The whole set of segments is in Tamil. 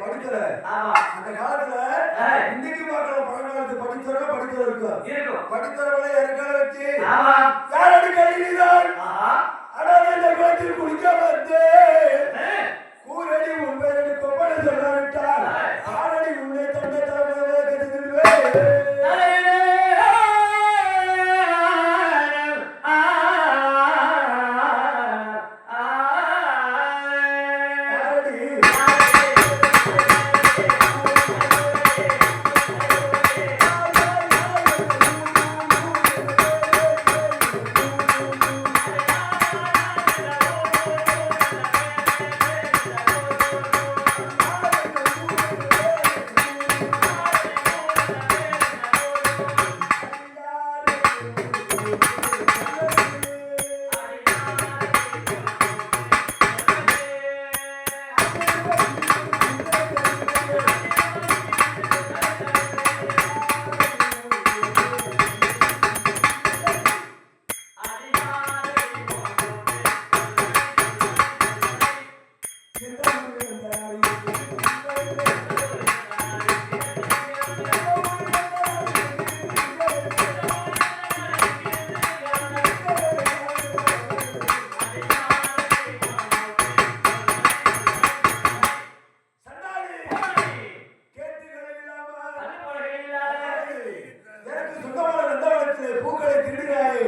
படிக்கிற அந்த காலத்துல இன்னைக்கு பார்க்கலாம் பழங்காலத்து படித்தவங்க படித்தவர் இருக்கும். படித்தவர்களை வச்சு யாரோட கல்விதான் ஆனால் இந்த குளத்தில் குளிக்காம இருந்து கூரடி உண்மையில கொப்பனை சொல்ல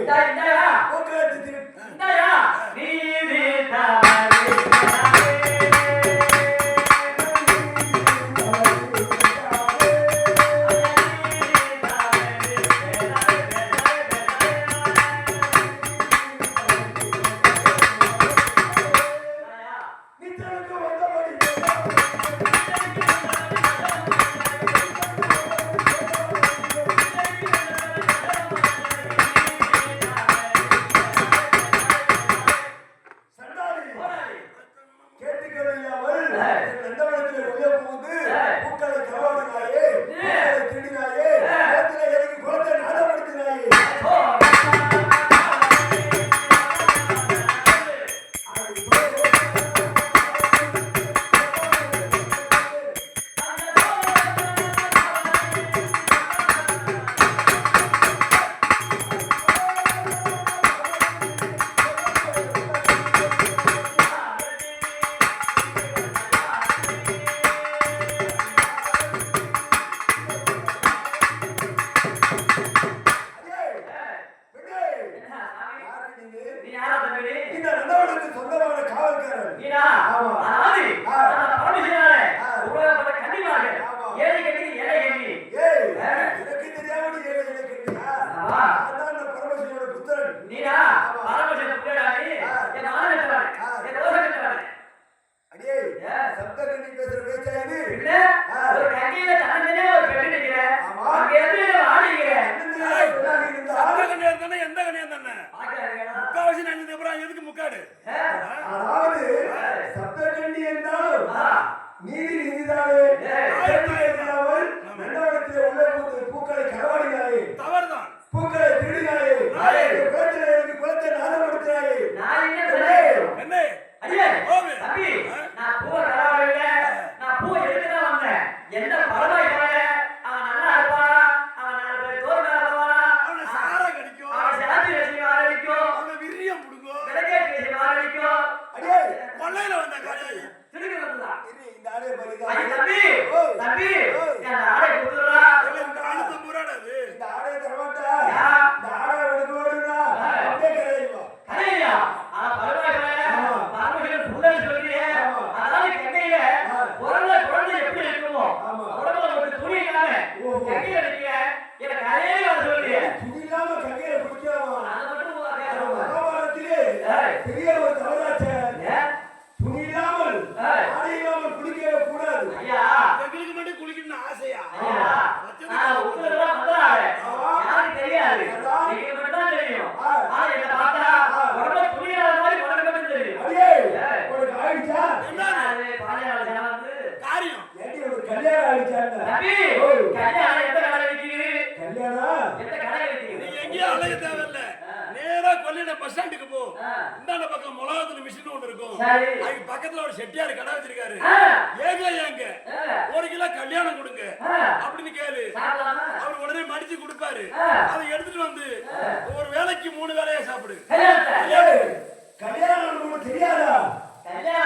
That, that Amen. கல்யாணம் நடந்தது அப்புறம் எதுக்கு முக்காடு? அதாவது சப்தகண்டி என்றால் நீதி நீதிதானே? இல்லாமல் நல்லவரத்தில் உள்ள பூக்களை களவாடினாயே தவறுதான். பூக்களை திருடினாயே எனக்கு அலையில சொல்லிய கல்யாணம் ஆயிடுச்சாங்க நீ எங்கேயும் அலைய தேவையில்ல. நேரா கொல்லிட பஸ் ஸ்டாண்டுக்கு போ. இந்தாண்ட பக்கம் முலாவத்துல மிஷின் ஒண்ணு இருக்கும். அதுக்கு பக்கத்துல ஒரு செட்டியார் கடை வச்சிருக்காரு. ஏங்க ஒரு கிலோ கல்யாணம் கொடுங்க. அப்படின்னு கேளு. அவர் உடனே மடிச்சு கொடுப்பாரு. அதை எடுத்துட்டு வந்து ஒரு வேலைக்கு மூணு வேலையா சாப்பிடு. கல்யாணம் கல்யாணம் தெரியாதா? கல்யாணம்